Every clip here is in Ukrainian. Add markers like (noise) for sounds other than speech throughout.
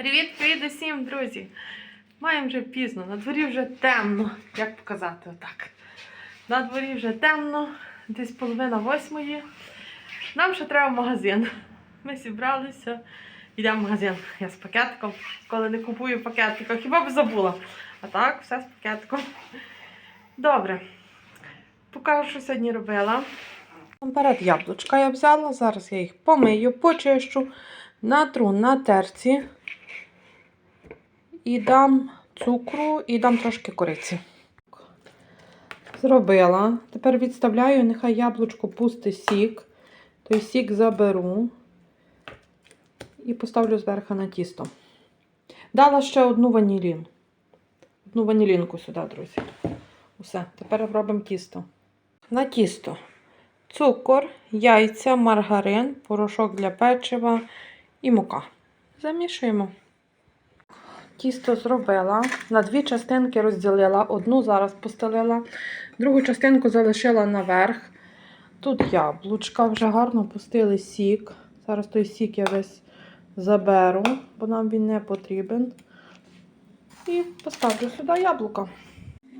Привіт, привіт усім, друзі! Маємо вже пізно, на дворі вже темно. Як показати отак? На дворі вже темно, десь половина восьмої. Нам ще треба в магазин. Ми зібралися, йдемо в магазин. Я з пакетиком, коли не купую пакетика, хіба б забула. А так, все з пакетиком. Добре. Покажу, що сьогодні робила. Наперед яблучка я взяла, зараз я їх помию, почищу, натру на терці і дам цукру і дам трошки кориці. Зробила. Тепер відставляю, нехай яблучко пусти сік. Той сік заберу і поставлю зверху на тісто. Дала ще одну ванілін. Одну ванілінку сюди, друзі. Усе, тепер робимо тісто. На тісто. Цукор, яйця, маргарин, порошок для печива і мука. Замішуємо. Тісто зробила, на дві частинки розділила. Одну зараз постелила, другу частинку залишила наверх. Тут яблучка вже гарно пустили сік. Зараз той сік я весь заберу, бо нам він не потрібен. І поставлю сюди яблука.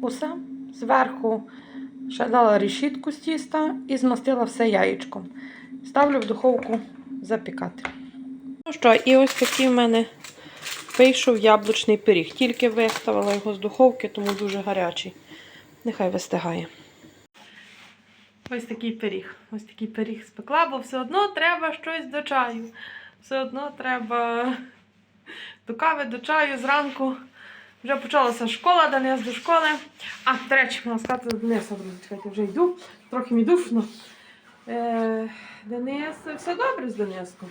Усе. Зверху ще дала решітку з тіста і змастила все яєчком. Ставлю в духовку запікати. Ну що, і ось такий в мене вийшов яблучний пиріг. Тільки виставила його з духовки, тому дуже гарячий. Нехай вистигає. Ось такий пиріг. Ось такий пиріг спекла, бо все одно треба щось до чаю. Все одно треба до кави, до чаю зранку. Вже почалася школа, Денис до школи. А, до речі, можна сказати Дениса, друзі, чекайте, вже йду. Трохи мені душно. Е, Денис, все добре з Дениском.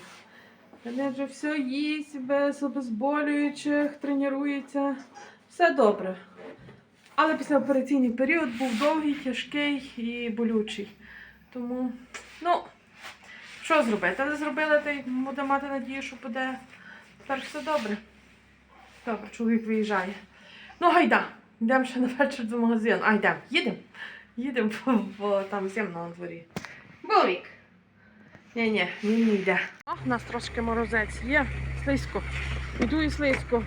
Денис вже все їсть, без обезболюючих, тренується. Все добре. Але післяопераційний період був довгий, тяжкий і болючий. Тому, ну, що зробити? Але зробили, та й буде мати надію, що буде тепер все добре. Добре, чоловік виїжджає. Ну, гайда, йдемо ще на вечір до магазину. А, їдемо. Їдемо, бо, там зимно на дворі. Бовік. Ні, ні, ні, не йде. У нас трошки морозець є. Слизько. Йду і слизько.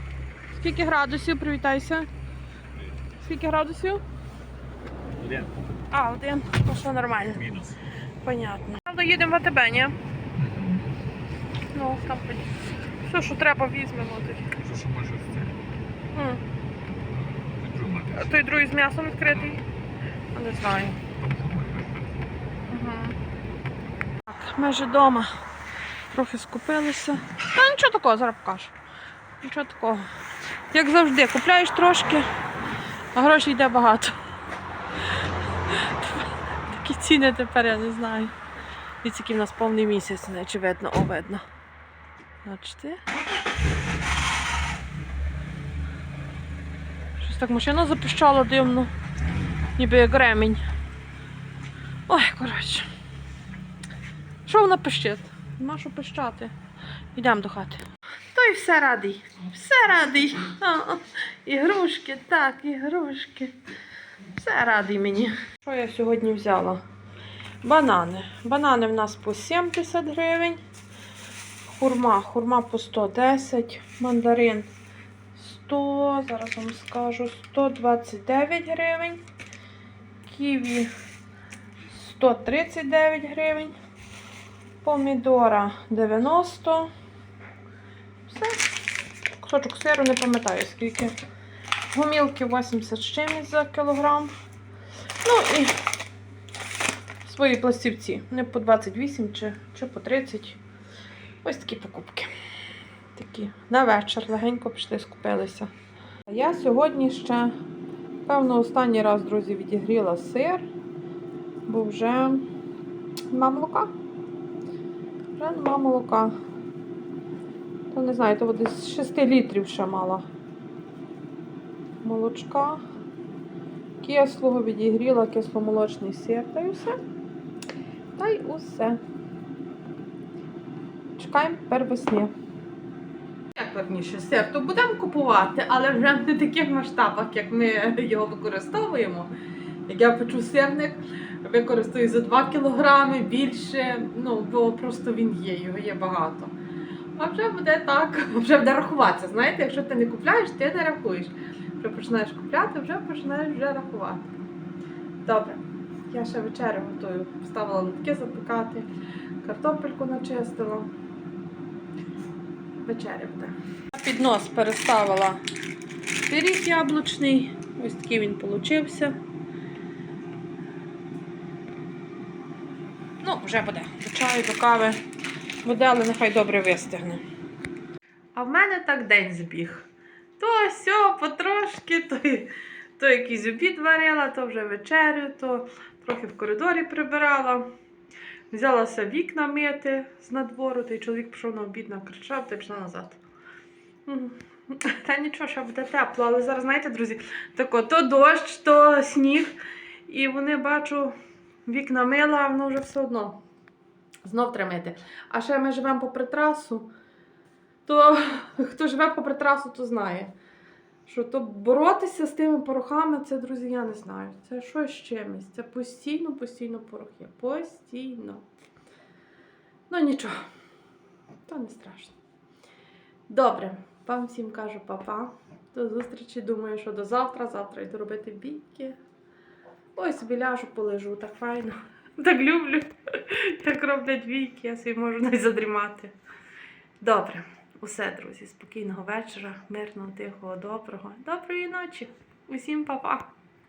Скільки градусів, привітайся. Скільки градусів? Один. А, один. Ну, що нормально. Мінус. Понятно. Правда, їдемо в АТБ, ні? Ну, там все, що треба, візьмемо тоді. Що що може це? Той другий з м'ясом відкритий? Не знаю. Вже вдома. Трохи скупилися. Та нічого такого, зараз покажу. Нічого такого. Як завжди, купляєш трошки, а грошей йде багато. Такі ціни тепер я не знаю. Дивіться, який в нас повний місяць, не чи видно, о, видно. Бачите? Щось так машина запищала дивно. Ніби як ремінь. Ой, коротше. Що вона пищить? Нема що пищати. Йдемо до хати. Той все радий. Все радий. Ігрушки, так, ігрушки. Все радий мені. Що я сьогодні взяла? Банани. Банани в нас по 70 гривень. Хурма. Хурма по 110. Мандарин 100, зараз вам скажу, 129 гривень. Ківі 139 гривень. Помідора 90. Все. Кусочок сиру не пам'ятаю скільки. Гумілки 80 з чимось за кілограм. Ну і свої пластівці. Вони по 28 чи, чи по 30. Ось такі покупки. Такі на вечір легенько пішли, скупилися. Я сьогодні ще, певно, останній раз, друзі, відігріла сир, бо вже нема молока. Вже нема молока. То не знаю, то десь 6 літрів ще мала молочка. Кислого відігріла кисломолочний сир. Та й усе. Та й усе. Чекаємо тепер весни. Як верніше, сир, то будемо купувати, але вже не в таких масштабах, як ми його використовуємо. Як я печу сирник, використовую за 2 кілограми більше, ну, бо просто він є, його є багато. А вже буде так, (laughs) вже буде рахуватися. Знаєте, якщо ти не купляєш, ти не рахуєш. Вже починаєш купляти, вже починаєш вже рахувати. Добре, я ще вечерю готую. Вставила литки запікати, картопельку начистила. Вечеря буде. Піднос переставила пиріг яблучний. Ось такий він получився. Ну, вже буде. До чаю, до кави. Буде, але нехай добре вистигне. А в мене так день збіг. То сьо, потрошки, то, то якийсь обід варила, то вже вечерю, то трохи в коридорі прибирала. Взялася вікна мити з надвору, той чоловік пішов на обід, накричав, та пішла назад. Та нічого, ще буде тепло, але зараз, знаєте, друзі, тако, то дощ, то сніг. І вони бачу, вікна мила, а воно вже все одно. Знов треба мити. А ще ми живемо попри трасу, то хто живе попри трасу, то знає. Що то боротися з тими порохами, це, друзі, я не знаю. Це щось з чимось. Це постійно, постійно порохи. Постійно. Ну нічого, то не страшно. Добре, вам всім кажу па-па. До зустрічі. Думаю, що до завтра. Завтра йду робити бійки. Ой, собі ляжу, полежу, так файно. (laughs) Так люблю, як роблять війки, я собі можу навіть задрімати. Добре, усе, друзі, спокійного вечора, мирного, тихого, доброго. Доброї ночі. Усім па-па.